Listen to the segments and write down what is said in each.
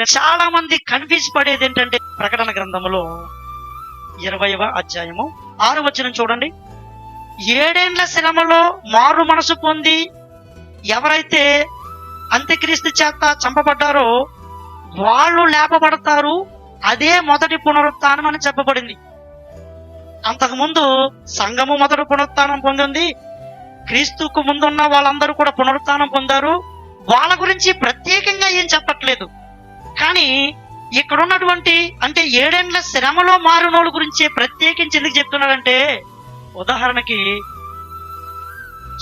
చాలా మంది కన్ఫ్యూజ్ పడేది ఏంటంటే ప్రకటన గ్రంథములో ఇరవైవ అధ్యాయము. ఆరు వచ్చిన చూడండి. ఏడేండ్ల శ్రమలో మారు మనసు పొంది ఎవరైతే అంత్యక్రీస్తు చేత చంపబడ్డారో వాళ్ళు లేపబడతారు. అదే మొదటి పునరుత్నం అని చెప్పబడింది. అంతకుముందు సంఘము మొదటి పునరుత్నం పొందింది. క్రీస్తుకు ముందున్న వాళ్ళందరూ కూడా పునరుత్నం పొందారు. వాళ్ళ గురించి ప్రత్యేకంగా ఏం చెప్పట్లేదు. కానీ ఇక్కడ ఉన్నటువంటి అంటే ఏడేండ్ల శ్రమలో మారినోళ్ళ గురించి ప్రత్యేకించి ఎందుకు చెప్తున్నాడంటే ఉదాహరణకి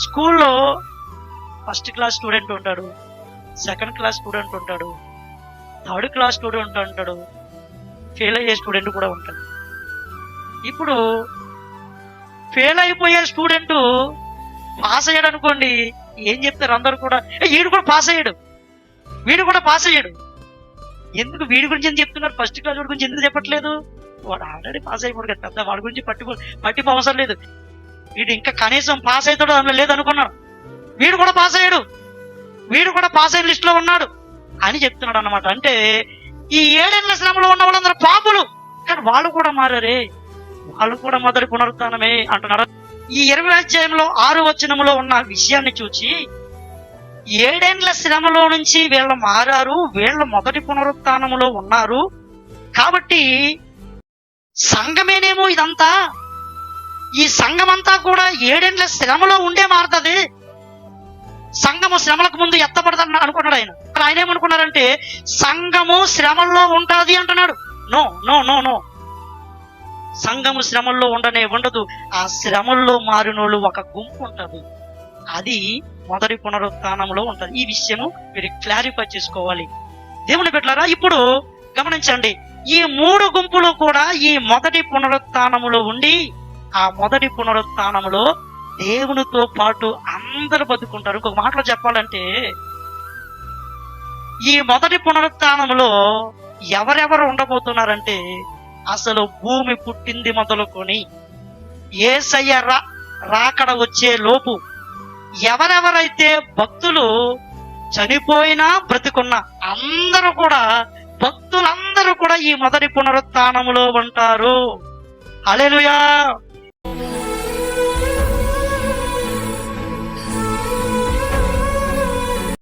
స్కూల్లో ఫస్ట్ క్లాస్ స్టూడెంట్ ఉంటాడు సెకండ్ క్లాస్ స్టూడెంట్ ఉంటాడు థర్డ్ క్లాస్ స్టూడెంట్ ఉంటాడు ఫెయిల్ అయ్యే స్టూడెంట్ కూడా ఉంటాడు. ఇప్పుడు ఫెయిల్ అయిపోయే స్టూడెంట్ పాస్ అయ్యాడు అనుకోండి ఏం చెప్తారు అందరు కూడా? వీడు కూడా పాస్ అయ్యాడు. వీడు కూడా పాస్ అయ్యాడు. ఎందుకు వీడి గురించి ఎందుకు చెప్తున్నారు? ఫస్ట్ క్లాస్ వాడి గురించి ఎందుకు చెప్పట్లేదు? వాడు ఆల్రెడీ పాస్ అయిపోడు కదా పెద్ద వాడి గురించి పట్టిపో పట్టిపో అవసరం లేదు. వీడు ఇంకా కనీసం పాస్ అవుతాడు అందులో లేదు అనుకున్నాడు. వీడు కూడా పాస్ అయ్యాడు. వీడు కూడా పాస్ అయిన లిస్ట్లో ఉన్నాడు. అని చెప్తున్నాడు అనమాట అంటే ఈ ఏడేళ్ళ శ్రమలో ఉన్న వాళ్ళందరూ పాపులు. కానీ వాళ్ళు కూడా మారారే. వాళ్ళు కూడా మొదటి పునరుత్నమే అంటున్నారు. ఈ ఇరవై అధ్యాయంలో ఆరు వచనములో ఉన్న విషయాన్ని చూచి ఏడేండ్ల శ్రమలో నుంచి వీళ్ళు మారారు వీళ్ళు మొదటి పునరుత్థానములో ఉన్నారు. కాబట్టి సంఘమేనేమో ఇదంతా? ఈ సంఘమంతా కూడా ఏడేండ్ల శ్రమలో ఉండే మారుతుంది. సంఘము శ్రమలకు ముందు ఎత్తపడదని అనుకున్నాడు ఆయన. కానీ ఆయన ఏమనుకున్నారంటే సంఘము శ్రమల్లో ఉంటుంది అంటున్నాడు. No no no no. సంఘము శ్రమల్లో ఉండనే ఉండదు. ఆ శ్రమల్లో మారినోళ్ళు ఒక గుంపు ఉంటుంది. అది మొదటి పునరుత్థానంలో ఉంటుంది. ఈ విషయము మీరు క్లారిఫై చేసుకోవాలి. దేవుని పెట్టారా ఇప్పుడు గమనించండి. ఈ మూడు గుంపులు కూడా ఈ మొదటి పునరుత్థానములో ఉండి ఆ మొదటి పునరుత్థానములో దేవునితో పాటు అందరు బతుకుంటారు. ఇంకొక మాటలో చెప్పాలంటే ఈ మొదటి పునరుత్థానములో ఎవరెవరు ఉండబోతున్నారంటే అసలు భూమి పుట్టింది మొదలుకొని ఏసయ్య రా రాకడ వచ్చే లోపు ఎవరెవరైతే భక్తులు చనిపోయినా బ్రతికున్నా అందరూ కూడా భక్తులందరూ కూడా ఈ మొదటి పునరుత్నములో ఉంటారు. అలెలుయా